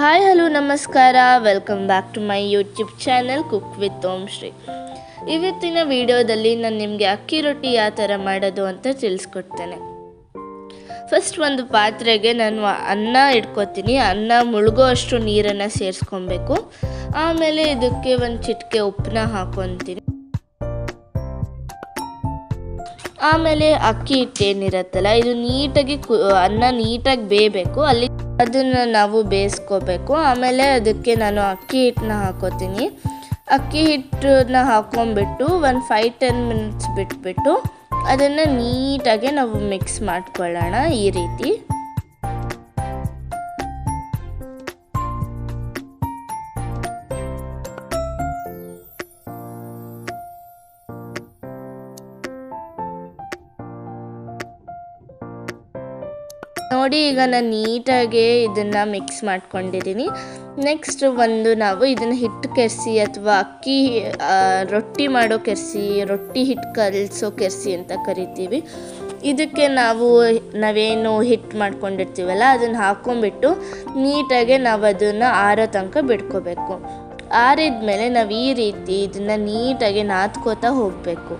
Hi, hello, ನಮಸ್ಕಾರ. Welcome back to my YouTube channel cook with Om Shri ಇವತ್ತಿನ ವಿಡಿಯೋದಲ್ಲಿ ನಾನು ನಿಮಗೆ ಅಕ್ಕಿ ರೊಟ್ಟಿ ಯಾವ ಥರ ಮಾಡೋದು ಅಂತ ತಿಳಿಸ್ಕೊಡ್ತೇನೆ. ಫಸ್ಟ್ ಒಂದು ಪಾತ್ರೆಗೆ ನಾನು ಅನ್ನ ಇಟ್ಕೊತೀನಿ. ಅನ್ನ ಮುಳುಗೋ ಅಷ್ಟು ನೀರನ್ನು ಸೇರಿಸ್ಕೊಬೇಕು. ಆಮೇಲೆ ಇದಕ್ಕೆ ಒಂದು ಚಿಟಿಕೆ ಉಪ್ಪನ್ನ ಹಾಕೊತೀನಿ. ಆಮೇಲೆ ಅಕ್ಕಿ ಹಿಟ್ಟು ಏನಿರತ್ತಲ್ಲ, ಇದು ನೀಟಾಗಿ ಕು ಅನ್ನ ನೀಟಾಗಿ ಬೇಯಬೇಕು. ಅಲ್ಲಿ ಅದನ್ನು ನಾವು ಬೇಯಿಸ್ಕೋಬೇಕು. ಆಮೇಲೆ ಅದಕ್ಕೆ ನಾನು ಅಕ್ಕಿ ಹಿಟ್ಟನ್ನ ಹಾಕೋತೀನಿ. ಅಕ್ಕಿ ಹಿಟ್ಟನ್ನ ಹಾಕೊಂಡ್ಬಿಟ್ಟು ಒಂದು ಫೈವ್ ಟೆನ್ ಮಿನಿಟ್ಸ್ ಬಿಟ್ಬಿಟ್ಟು ಅದನ್ನು ನೀಟಾಗಿ ನಾವು ಮಿಕ್ಸ್ ಮಾಡ್ಕೊಳ್ಳೋಣ ಈ ರೀತಿ. ನೋಡಿ, ಈಗ ನಾನು ನೀಟಾಗಿ ಇದನ್ನು ಮಿಕ್ಸ್ ಮಾಡ್ಕೊಂಡಿದ್ದೀನಿ. ನೆಕ್ಸ್ಟ್ ಒಂದು ನಾವು ಇದನ್ನು ಹಿಟ್ಟು ಕೆರೆಸಿ ಅಥವಾ ಅಕ್ಕಿ ರೊಟ್ಟಿ ಮಾಡೋ ಕೆರೆಸಿ, ರೊಟ್ಟಿ ಹಿಟ್ಟು ಕಲಸೋ ಕೆರೆಸಿ ಅಂತ ಕರಿತೀವಿ. ಇದಕ್ಕೆ ನಾವು ನಾವೇನು ಹಿಟ್ಟು ಮಾಡ್ಕೊಂಡಿರ್ತೀವಲ್ಲ, ಅದನ್ನು ಹಾಕ್ಕೊಂಬಿಟ್ಟು ನೀಟಾಗಿ ನಾವು ಅದನ್ನು ಆರೋ ತನಕ ಬಿಡ್ಕೋಬೇಕು. ಆರಿದ ಮೇಲೆ ನಾವು ಈ ರೀತಿ ಇದನ್ನು ನೀಟಾಗಿ ನಾದ್ಕೋತಾ ಹೋಗಬೇಕು.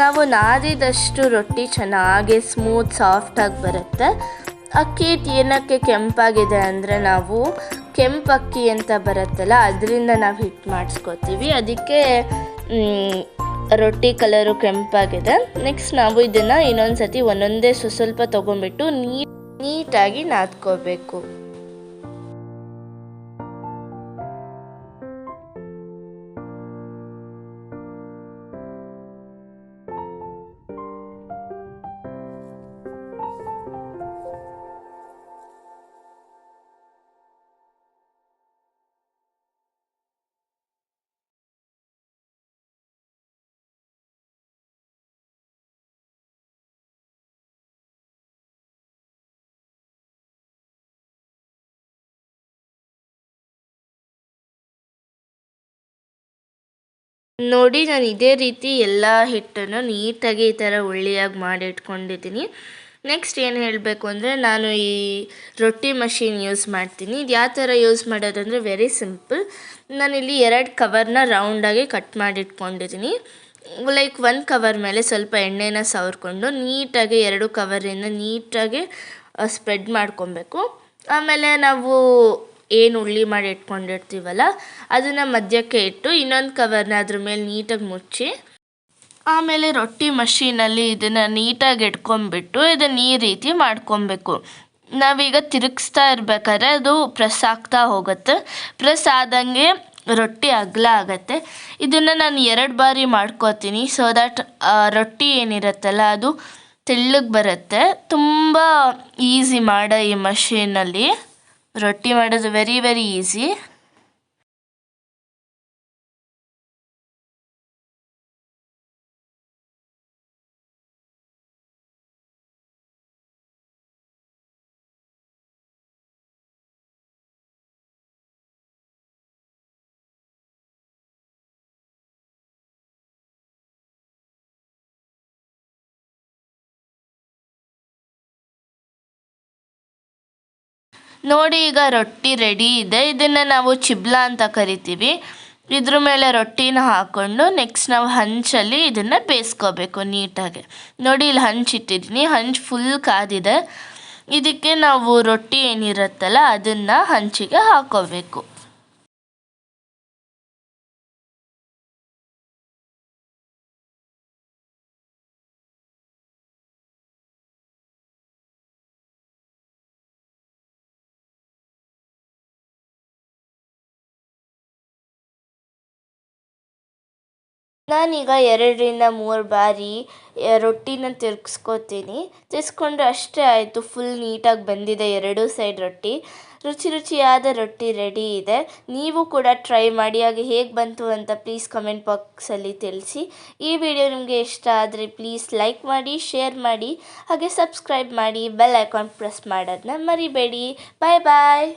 ನಾವು ನಾದಿದಷ್ಟು ರೊಟ್ಟಿ ಚೆನ್ನಾಗಿ ಸ್ಮೂತ್ ಸಾಫ್ಟಾಗಿ ಬರುತ್ತೆ. ಅಕ್ಕಿ ಏನಕ್ಕೆ ಕೆಂಪಾಗಿದೆ ಅಂದರೆ ನಾವು ಕೆಂಪಕ್ಕಿ ಅಂತ ಬರುತ್ತಲ್ಲ, ಅದರಿಂದ ನಾವು ಹಿಟ್ಟು ಮಾಡಿಸ್ಕೋತೀವಿ. ಅದಕ್ಕೆ ರೊಟ್ಟಿ ಕಲರು ಕೆಂಪಾಗಿದೆ. ನೆಕ್ಸ್ಟ್ ನಾವು ಇದನ್ನು ಇನ್ನೊಂದು ಸತಿ ಒಂದೊಂದೇ ಸುಸ್ವಲ್ಪ ನೀ, ನೀಟಾಗಿ ನಾದ್ಕೋಬೇಕು. ನೋಡಿ, ನಾನು ಇದೇ ರೀತಿ ಎಲ್ಲ ಹಿಟ್ಟನ್ನು ನೀಟಾಗಿ ಈ ಥರ ಉಳ್ಳಿಯಾಗಿ ಮಾಡಿ ಇಟ್ಕೊಂಡಿದ್ದೀನಿ. ನೆಕ್ಸ್ಟ್ ಏನು ಹೇಳಬೇಕು ಅಂದರೆ, ನಾನು ಈ ರೊಟ್ಟಿ ಮಷಿನ್ ಯೂಸ್ ಮಾಡ್ತೀನಿ. ಇದು ಯಾವ ಥರ ಯೂಸ್ ಮಾಡೋದಂದರೆ ವೆರಿ ಸಿಂಪಲ್ ನಾನಿಲ್ಲಿ ಎರಡು ಕವರ್ನ ರೌಂಡಾಗಿ ಕಟ್ ಮಾಡಿ ಇಟ್ಕೊಂಡಿದ್ದೀನಿ. ಲೈಕ್ ಒಂದು ಕವರ್ ಮೇಲೆ ಸ್ವಲ್ಪ ಎಣ್ಣೆನ ಸವರ್ಕೊಂಡು ನೀಟಾಗಿ ಎರಡು ಕವರಿಂದ ನೀಟಾಗಿ ಸ್ಪ್ರೆಡ್ ಮಾಡ್ಕೊಬೇಕು. ಆಮೇಲೆ ನಾವು ಏನು ಉಳ್ಳಿ ಮಾಡಿ ಇಟ್ಕೊಂಡಿರ್ತೀವಲ್ಲ, ಅದನ್ನು ಮಧ್ಯಕ್ಕೆ ಇಟ್ಟು ಇನ್ನೊಂದು ಕವರ್ನ ಅದ್ರ ಮೇಲೆ ನೀಟಾಗಿ ಮುಚ್ಚಿ, ಆಮೇಲೆ ರೊಟ್ಟಿ ಮಷೀನಲ್ಲಿ ಇದನ್ನು ನೀಟಾಗಿ ಇಟ್ಕೊಂಡ್ಬಿಟ್ಟು ಇದನ್ನು ಈ ರೀತಿ ಮಾಡ್ಕೊಬೇಕು. ನಾವೀಗ ತಿರುಗಿಸ್ತಾ ಇರ್ಬೇಕಾದ್ರೆ ಅದು ಪ್ರೆಸ್ ಆಗ್ತಾ ಹೋಗುತ್ತೆ. ಪ್ರೆಸ್ ಆದಂಗೆ ರೊಟ್ಟಿ ಅಗಲ ಆಗತ್ತೆ. ಇದನ್ನು ನಾನು ಎರಡು ಬಾರಿ ಮಾಡ್ಕೋತೀನಿ. ಸೊ ದ್ಯಾಟ್ ರೊಟ್ಟಿ ಏನಿರುತ್ತಲ್ಲ, ಅದು ತೆಳ್ಳಗೆ ಬರುತ್ತೆ. ತುಂಬ ಈಸಿ ಮಾಡೋ ಈ ಮಷೀನಲ್ಲಿ ರೊಟ್ಟಿ ಮಾಡೋದು ವೆರಿ ವೆರಿ ಈಸಿ ನೋಡಿ, ಈಗ ರೊಟ್ಟಿ ರೆಡಿ ಇದೆ. ಇದನ್ನು ನಾವು ಚಿಬ್ಲ ಅಂತ ಕರಿತೀವಿ. ಇದ್ರ ಮೇಲೆ ರೊಟ್ಟಿನ ಹಾಕ್ಕೊಂಡು ನೆಕ್ಸ್ಟ್ ನಾವು ಹಂಚಲ್ಲಿ ಇದನ್ನು ಬೇಯಿಸ್ಕೋಬೇಕು ನೀಟಾಗಿ. ನೋಡಿ, ಇಲ್ಲಿ ಹಂಚಿಟ್ಟಿದ್ದೀನಿ ಹಂಚು ಫುಲ್ ಕಾದಿದೆ. ಇದಕ್ಕೆ ನಾವು ರೊಟ್ಟಿ ಏನಿರುತ್ತಲ್ಲ, ಅದನ್ನು ಹಂಚಿಗೆ ಹಾಕೋಬೇಕು. ನಾನೀಗ ಎರಡರಿಂದ ಮೂರು ಬಾರಿ ರೊಟ್ಟಿನ ತಿರ್ಗಿಸ್ಕೋತೀನಿ. ತಿರ್ಸ್ಕೊಂಡ್ರೆ ಅಷ್ಟೇ ಆಯಿತು ಫುಲ್ ನೀಟಾಗಿ ಬಂದಿದೆ ಎರಡೂ ಸೈಡ್ ರೊಟ್ಟಿ. ರುಚಿ ರುಚಿಯಾದ ರೊಟ್ಟಿ ರೆಡಿ ಇದೆ. ನೀವು ಕೂಡ ಟ್ರೈ ಮಾಡಿ, ಹಾಗೆ ಹೇಗೆ ಬಂತು ಅಂತ ಪ್ಲೀಸ್ ಕಮೆಂಟ್ ಬಾಕ್ಸಲ್ಲಿ ತಿಳಿಸಿ. ಈ ವಿಡಿಯೋ ನಿಮಗೆ ಇಷ್ಟ ಆದರೆ ಪ್ಲೀಸ್ ಲೈಕ್ ಮಾಡಿ ಶೇರ್ ಮಾಡಿ, ಹಾಗೆ ಸಬ್ಸ್ಕ್ರೈಬ್ ಮಾಡಿ ಬೆಲ್ ಐಕಾನ್ ಪ್ರೆಸ್ ಮಾಡೋದನ್ನ ಮರಿಬೇಡಿ. ಬಾಯ್ ಬಾಯ್